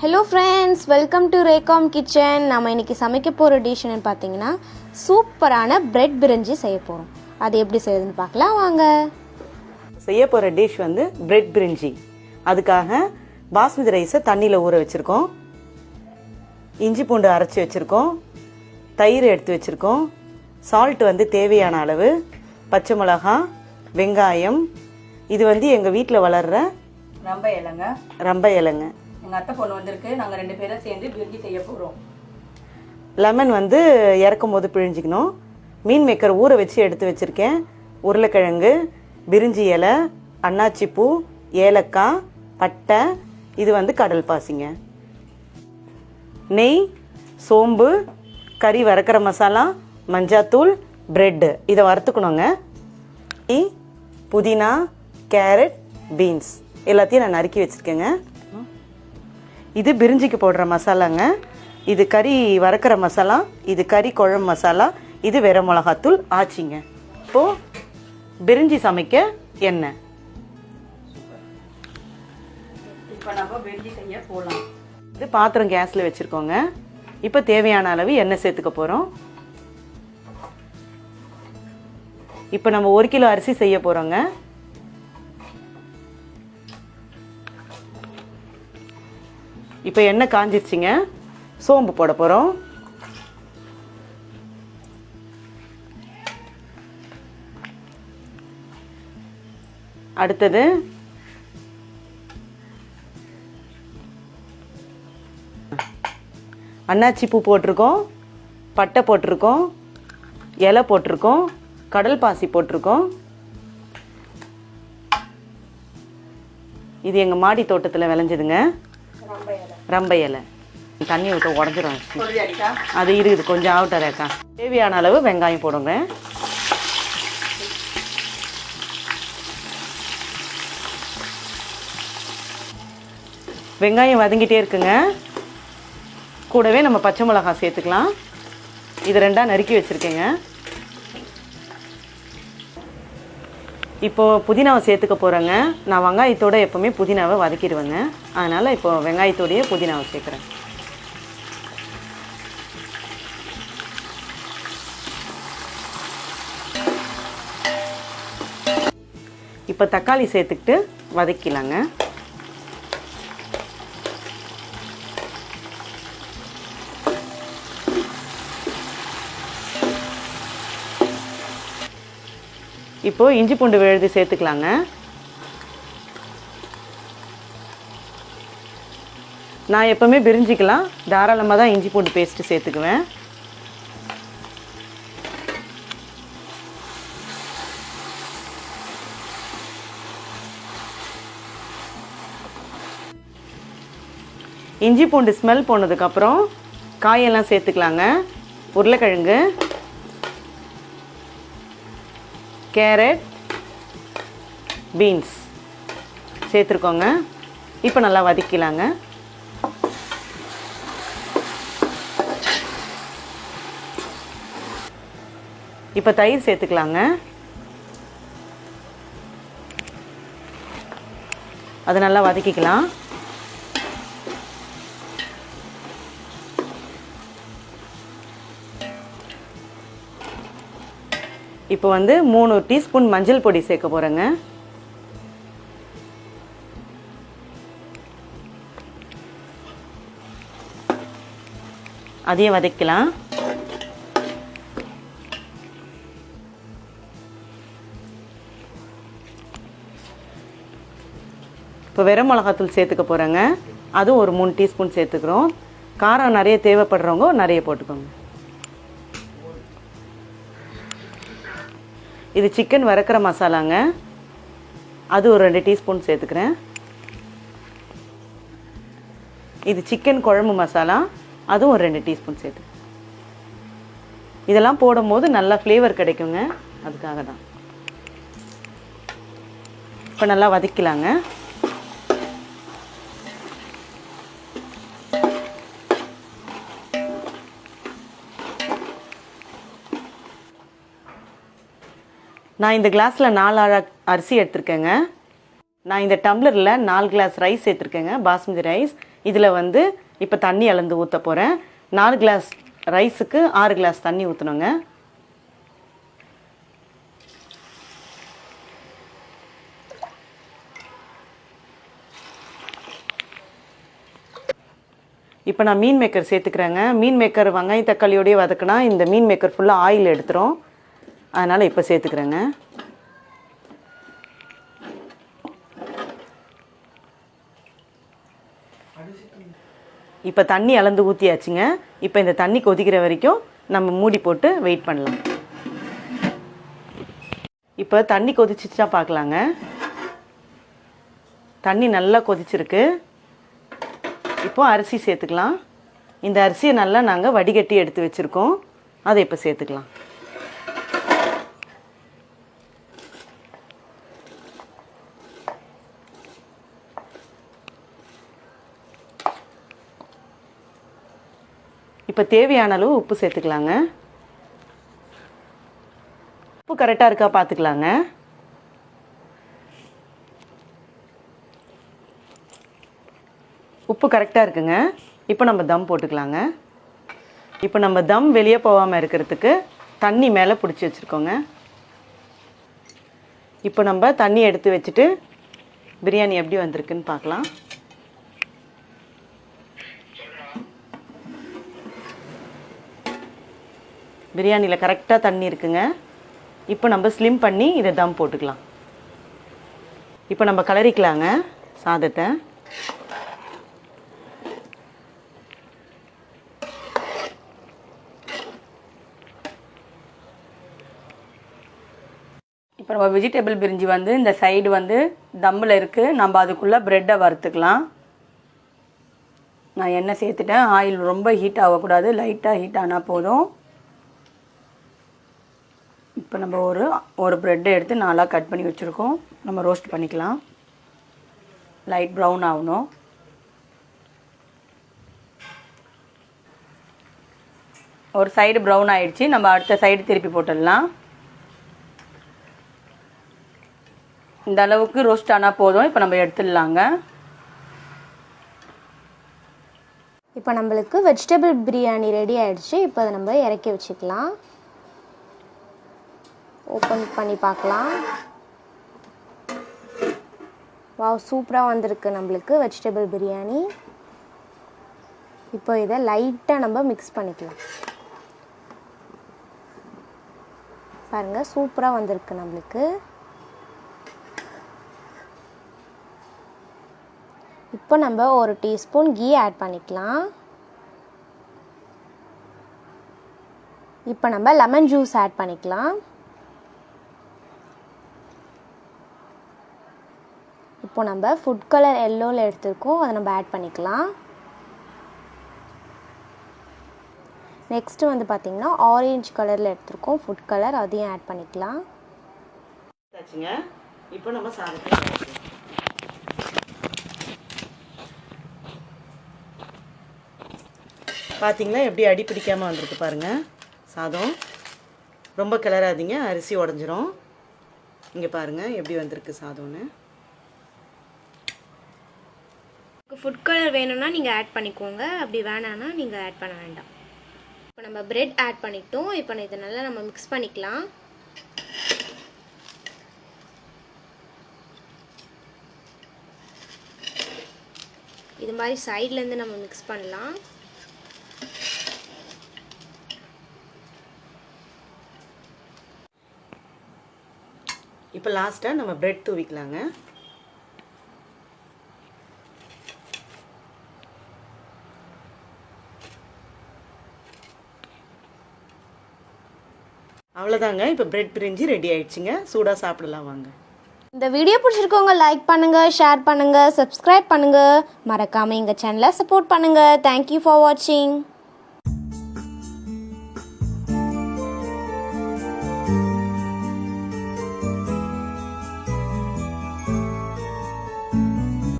Hello friends welcome to ரேகாம் kitchen நம்ம இன்னைக்கு சமைக்க போகிற டிஷ்ஷுன்னு பார்த்தீங்கன்னா சூப்பரான பிரெட் பிரிஞ்சி செய்ய போகிறோம் அது எப்படி செய்யுதுன்னு பார்க்கலாம் வாங்க. செய்ய போகிற டிஷ் வந்து பிரெட் பிரிஞ்சி. அதுக்காக பாஸ்மதி ரைஸை தண்ணியில் ஊற வச்சுருக்கோம். இஞ்சி பூண்டு அரைச்சி வச்சுருக்கோம். தயிர் எடுத்து வச்சுருக்கோம். சால்ட் வந்து தேவையான அளவு. பச்சை மிளகாய் வெங்காயம். இது வந்து எங்கள் வீட்டில் வளர்கிற ரொம்ப இலைங்க. ரம்ப இலைங்க. எங்கள் அத்தை பொண்ணு வந்திருக்கு. நாங்கள் ரெண்டு பேரும் சேர்ந்து பிரிஞ்சி செய்ய போகிறோம் லெமன் வந்து இறக்கும் போது பிழிஞ்சிக்கணும். மீன் மேக்கர் ஊற வச்சு எடுத்து வச்சுருக்கேன். உருளைக்கிழங்கு பிரிஞ்சி இலை அன்னாச்சி பூ ஏலக்காய் பட்டை இது வந்து கடல் பாசிங்க. நெய் சோம்பு கறி வறுக்கிற மசாலா மஞ்சாத்தூள் ப்ரெட்டு இதை வறுத்துக்கணுங்க. புதினா கேரட் பீன்ஸ். எல்லாத்தையும் நான் நறுக்கி வச்சுருக்கேங்க. இது பிரிஞ்சிக்கு போடுற மசாலாங்க. இது கறி வறுக்கிற மசாலா இது கறி குழம்பு மசாலா இது வெற மிளகாத்தூள் ஆச்சிங்க. இப்போது பிரிஞ்சி சமைக்க எண்ணெய் இப்போ நம்ம பிரிஞ்சி செய்ய போகலாம் இது பாத்திரம் கேஸில் வச்சுருக்கோங்க. இப்போ தேவையான அளவு எண்ணெய் சேர்த்துக்க போகிறோம் இப்போ நம்ம ஒரு கிலோ அரிசி செய்ய போகிறோங்க இப்போ எண்ணெய் காஞ்சிருச்சிங்க? சோம்பு போட போகிறோம் அடுத்தது. அன்னாச்சி பூ போட்டிருக்கோம் பட்டை போட்டிருக்கோம் இலை போட்டிருக்கோம் கடல் பாசி போட்டிருக்கோம். இது எங்கள் மாடி தோட்டத்தில் விளைஞ்சதுங்க. ரொம்ப இலை. தண்ணி விட்டு உடஞ்சிரும் அது இருக்குது கொஞ்சம் ஆகட்டும் ரேக்கா தேவையான அளவு வெங்காயம் போடுங்க. வெங்காயம் வதங்கிட்டே இருக்குங்க. கூடவே நம்ம பச்சை மிளகாய் சேர்த்துக்கலாம். இது ரெண்டாக நறுக்கி வச்சுருக்கேங்க. இப்போது புதினாவை சேர்த்துக்க போகிறேங்க நான் வெங்காயத்தோட எப்போவுமே புதினாவை வதக்கிடுவேங்க. அதனால் இப்போ வெங்காயத்தோடையே புதினாவை சேர்க்குறேன். இப்போ தக்காளி சேர்த்துக்கிட்டு வதக்கிலாங்க. இப்போ இஞ்சி பூண்டு விழுது சேர்த்துக்கலாங்க. நான் எப்போவுமே பிரிஞ்சிக்கலாம். தாராளமாக தான் இஞ்சி பூண்டு பேஸ்ட்டு சேர்த்துக்குவேன். இஞ்சி பூண்டு ஸ்மெல் போனதுக்கப்புறம் காயெல்லாம் சேர்த்துக்கலாங்க. உருளைக்கிழங்கு. கேரட் பீன்ஸ் சேர்த்துருக்கோங்க. இப்போ நல்லா வதக்கிலாங்க. இப்போ தயிர் சேர்த்துக்கலாங்க. அது நல்லா வதக்கிக்கலாம். இப்போ வந்து மூணு டீஸ்பூன் மஞ்சள் பொடி சேர்க்க போகிறேங்க அதையும் வதக்கலாம். இப்போ வெறும் மிளகாத்தூள் சேர்த்துக்க போகிறேங்க அதுவும் ஒரு மூணு டீஸ்பூன் சேர்த்துக்கிறோம். காரம் நிறைய தேவைப்படுறவங்க நிறைய போட்டுக்கோங்க. இது சிக்கன் வறுக்கிற மசாலாங்க. அது ஒரு ரெண்டு டீஸ்பூன் சேர்த்துக்கிறேன். இது சிக்கன் குழம்பு மசாலா அதுவும் ஒரு ரெண்டு டீஸ்பூன் சேர்த்து இதெல்லாம் போடும்போது நல்லா ஃப்ளேவர் கிடைக்குங்க. அதுக்காக தான் இப்போ நல்லா வதக்கலாங்க. நான் இந்த கிளாஸில் நாலு அழ- அரிசி எடுத்திருக்கேங்க. நான் இந்த டம்ளரில் நாலு கிளாஸ் ரைஸ் சேர்த்துருக்கேங்க பாஸ்மதி ரைஸ் இதில் வந்து இப்போ தண்ணி அளந்து ஊற்ற போகிறேன் நாலு கிளாஸ் ரைஸுக்கு ஆறு கிளாஸ் தண்ணி ஊற்றணுங்க இப்போ நான் மீன் மேக்கர் சேர்த்துக்கிறேங்க. மீன் மேக்கர் வெங்காயம் தக்காளியோடய வதக்குனா இந்த மீன் மேக்கர் ஃபுல்லாக ஆயில் எடுத்துரும். அதனால் இப்போ சேர்த்துக்கிறேங்க. இப்போ தண்ணி அளந்து ஊற்றியாச்சுங்க இப்போ இந்த தண்ணி கொதிக்கிற வரைக்கும் நம்ம மூடி போட்டு வெயிட் பண்ணலாம். இப்போ தண்ணி கொதிச்சிச்சா பார்க்கலாங்க தண்ணி நல்லா கொதிச்சிருக்கு. இப்போ அரிசி சேர்த்துக்கலாம். இந்த அரிசியை நல்லா நாங்கள் வடிகட்டி எடுத்து வச்சுருக்கோம். அதை இப்போ சேர்த்துக்கலாம். இப்போ தேவையான அளவு உப்பு சேர்த்துக்கலாங்க. உப்பு கரெக்டாக இருக்கா பார்த்துக்கலாங்க உப்பு கரெக்டாக இருக்குங்க. இப்போ நம்ம தம் போட்டுக்கலாங்க. இப்போ நம்ம தம் வெளியே போகாமல் இருக்கிறதுக்கு தண்ணி மேலே பிடிச்சி வச்சுருக்கோங்க. இப்போ நம்ம தண்ணி எடுத்து வச்சுட்டு பிரியாணி எப்படி வந்திருக்குன்னு பார்க்கலாம் பிரியாணியில் கரெக்டாக தண்ணி இருக்குங்க. இப்போ நம்ம ஸ்லிம் பண்ணி இதை தம் போட்டுக்கலாம். இப்போ நம்ம கலரிக்கலாங்க சாதத்தை. இப்போ நம்ம வெஜிடபிள் பிரிஞ்சி வந்து இந்த சைடு வந்து தம்மில் இருக்குது நம்ம அதுக்குள்ளே ப்ரெட்டை வறுத்துக்கலாம். நான் எண்ணெய் சேர்த்துட்டேன். ஆயில் ரொம்ப ஹீட் ஆகக்கூடாது. லைட்டாக ஹீட் ஆனால் போதும். இப்போ நம்ம ஒரு ஒரு ப்ரெட்டை எடுத்து நாலாக கட் பண்ணி வச்சுருக்கோம். நம்ம ரோஸ்ட் பண்ணிக்கலாம். லைட் ப்ரௌன் ஆகணும். ஒரு சைடு ப்ரௌன் ஆயிடுச்சு. நம்ம அடுத்த சைடு திருப்பி போட்டுடலாம். இந்த அளவுக்கு ரோஸ்ட் ஆனால் போதும். இப்போ நம்ம எடுத்துடலாங்க. இப்போ நம்மளுக்கு வெஜிடபிள் பிரியாணி ரெடி ஆகிடுச்சி இப்போ அதை நம்ம இறக்கி வச்சுக்கலாம். ஓப்பன் பண்ணி பார்க்கலாம். வாவ் சூப்பராக வந்திருக்கு நம்மளுக்கு. வெஜிடபிள் பிரியாணி இப்போ இதை லைட்டாக நம்ம மிக்ஸ் பண்ணிக்கலாம். பாருங்கள் சூப்பராக வந்திருக்கு நம்மளுக்கு. இப்போ நம்ம ஒரு டீஸ்பூன் கீ ஆட் பண்ணிக்கலாம். இப்போ நம்ம லெமன் ஜூஸ் ஆட் பண்ணிக்கலாம். இப்போ நம்ம ஃபுட் கலர் எல்லோவில் எடுத்திருக்கோம். அதை நம்ம ஆட் பண்ணிக்கலாம். நெக்ஸ்ட்டு வந்து பார்த்திங்கன்னா ஆரேஞ்ச் கலரில் எடுத்திருக்கோம். ஃபுட் கலர் அதையும் ஆட் பண்ணிக்கலாம். இப்போ நம்ம சாதத்தை பார்த்தீங்களா எப்படி அடி பிடிக்காமல் வந்திருக்கு பாருங்கள் சாதம். ரொம்ப கிளறாதீங்க. அரிசி உடஞ்சிரும். இங்கே பாருங்கள் எப்படி வந்திருக்கு சாதம்னு. ஃபுட் கலர் வேணும்னா நீங்கள் ஆட் பண்ணிக்கோங்க. அப்படி வேணான்னா நீங்கள் ஆட் பண்ண வேண்டாம். இப்போ நம்ம பிரெட் ஆட் பண்ணிட்டோம். இப்போ இதை நல்லா நம்ம மிக்ஸ் பண்ணிக்கலாம். இது மாதிரி சைட்லேருந்து நம்ம மிக்ஸ் பண்ணலாம். இப்போ லாஸ்ட்டாக நம்ம பிரெட் தூவிக்கலாங்க. அவ்வளோதாங்க இப்போ பிரெட் பிரிஞ்சு ரெடி ஆயிடுச்சுங்க. சூடாக சாப்பிடலாம் வாங்க. இந்த வீடியோ பிடிச்சிருக்கவங்க லைக் பண்ணுங்கள் ஷேர் பண்ணுங்கள் சப்ஸ்கிரைப் பண்ணுங்க. மறக்காமல் எங்கள் சேனலை சப்போர்ட் பண்ணுங்கள் தேங்க்யூ ஃபார் வாட்சிங்